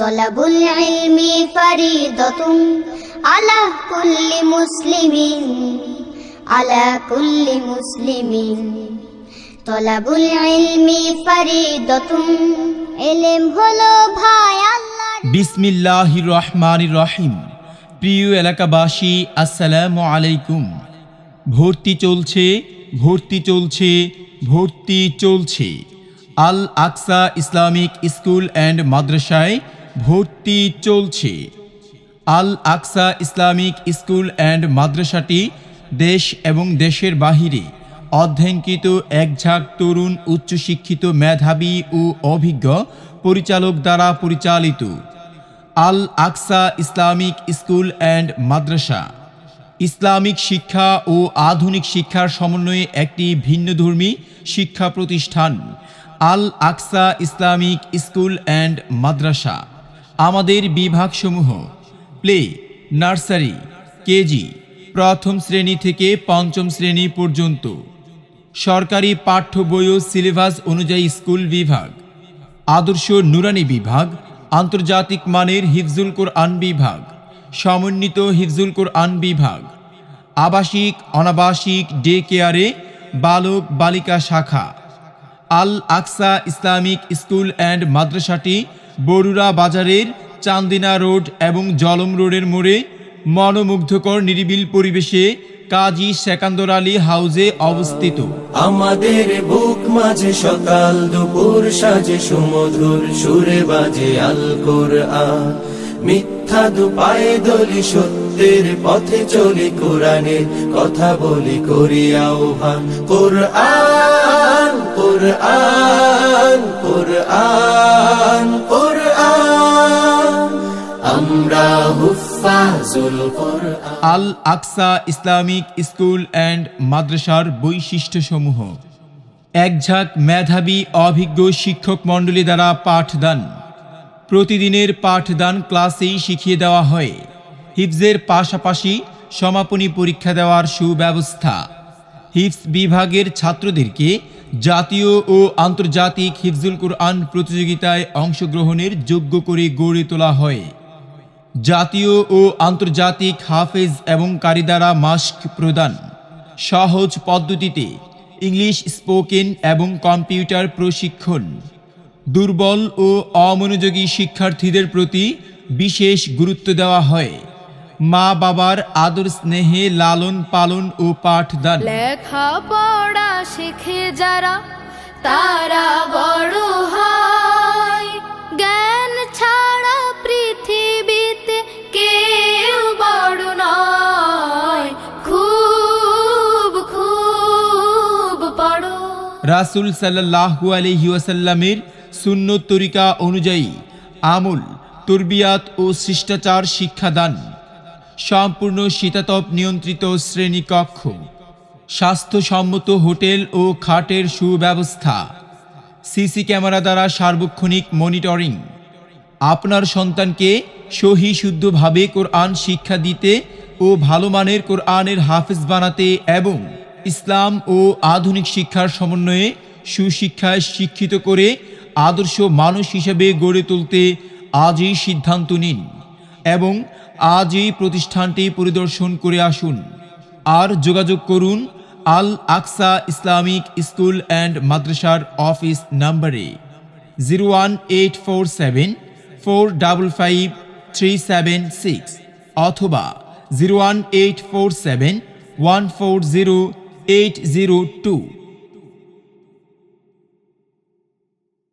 তলাবুল ইলমি ফরিদতুম আলা কুল্লি মুসলিমিন, আলা কুল্লি মুসলিমিন। তলাবুল ইলমি ফরিদতুম এলেম হলো ভাই আল্লাহ বিসমিল্লাহ রহমান রহিম। প্রিয় এলাকাবাসী, আসসালামু আলাইকুম। ভর্তি চলছে ভর্তি চলছে ভর্তি চলছে। Al Aqsa Islamic school and মাদ্রাসায় ভর্তি চলছে। Al Aqsa Islamic school and মাদ্রাসাটি দেশ এবং দেশের বাহিরে অধ্যয়নকৃত একঝাঁক তরুণ উচ্চশিক্ষিত মেধাবী ও অভিজ্ঞ পরিচালক দ্বারা পরিচালিত। Al Aqsa Islamic school and Madrasa Islamic শিক্ষা ও আধুনিক শিক্ষার সমন্বয়ে একটি ভিন্নধর্মী শিক্ষা প্রতিষ্ঠান। Al Aqsa Islamic school and মাদ্রাসা আমাদের বিভাগসমূহ, প্লে, নার্সারি, কেজি, প্রথম শ্রেণি থেকে পঞ্চম শ্রেণি পর্যন্ত। সরকারি পাঠ্য বই ও সিলেবাস অনুযায়ী স্কুল বিভাগ। আদর্শ নুরানি বিভাগ, আন্তর্জাতিক মানের হিফজুল কোরআন বিভাগ, সমন্বিত হিফজুল কোরআন বিভাগ। আবাসিক, অনাবাসিক, ডে কেয়ারে, বালক, বালিকা শাখা। Al Aqsa Islamic school and মাদ্রাসাটি বরুড়া বাজারের চান্দিনা রোড এবং জলম রোডের মোড়ে মনোমুগ্ধকর নিরিবিল পরিবেশে কাজী সেকান্দর আলী হাউজে অবস্থিত। আমাদের বুক মাঝে সকাল, দুপুর সাজে সুমধুর সুরে বাজে আল কোরআন মিথ্যা দুপায়ে দলি সত্যের পথে চলি কোরআনের কথা বলি করি আহ্বান। কোরআন কোরআন কোরআন কোরআন আমরা হুফাজুল কোরআন Al Aqsa Islamic school and মাদ্রাসার বৈশিষ্ট্যসমূহ। একঝাঁক মেধাবী অভিজ্ঞ শিক্ষক মণ্ডলী দ্বারা পাঠদান। প্রতিদিনের পাঠদান ক্লাসেই শিখিয়ে দেওয়া হয়। হিফজের পাশাপাশি সমাপনী পরীক্ষা দেওয়ার সুব্যবস্থা। হিফজ বিভাগের ছাত্রদেরকে জাতীয় ও আন্তর্জাতিক হিফজুল কোরআন প্রতিযোগিতায় অংশগ্রহণের যোগ্য করে গড়ে তোলা হয়। জাতীয় ও আন্তর্জাতিক হাফেজ এবং কারি দ্বারা মাস্ক প্রদান। সহজ পদ্ধতিতে ইংলিশ স্পোকেন এবং কম্পিউটার প্রশিক্ষণ। দুর্বল ও অমনোযোগী শিক্ষার্থীদের প্রতি বিশেষ গুরুত্ব দেওয়া হয়। মা বাবার আদর স্নেহে লালন পালন ও পাঠদান। লেখা পড়া শিখে যারা তারা বড় হয়। জ্ঞান ছাড়া পৃথিবীতে কেউ বড় নয়। খুব খুব পড়ো রাসুল সাল্লাহু আলহি ওয়াসাল্লামের সুন্নত তরিকা অনুযায়ী আমল তরবিয়াত ও শিষ্টাচার শিক্ষাদান। সম্পূর্ণ শীতাতপ নিয়ন্ত্রিত শ্রেণীকক্ষ, স্বাস্থ্যসম্মত হোটেল ও খাটের সুব্যবস্থা, সিসি ক্যামেরা দ্বারা সার্বক্ষণিক মনিটরিং। আপনার সন্তানকে সহি শুদ্ধভাবে কোরআন শিক্ষা দিতে ও ভালো মানের কোরআনের হাফেজ বানাতে এবং ইসলাম ও আধুনিক শিক্ষার সমন্বয়ে সুশিক্ষায় শিক্ষিত করে আদর্শ মানুষ হিসেবে গড়ে তুলতে আজই সিদ্ধান্ত নিন। এবং আজই প্রতিষ্ঠানটি পরিদর্শন করে আসুন। আর যোগাযোগ করুন Al Aqsa Islamic school and মাদ্রাসার অফিস নাম্বারে zero one eight four seven four double five three seven six অথবা zero one eight four seven one four zero eight zero two.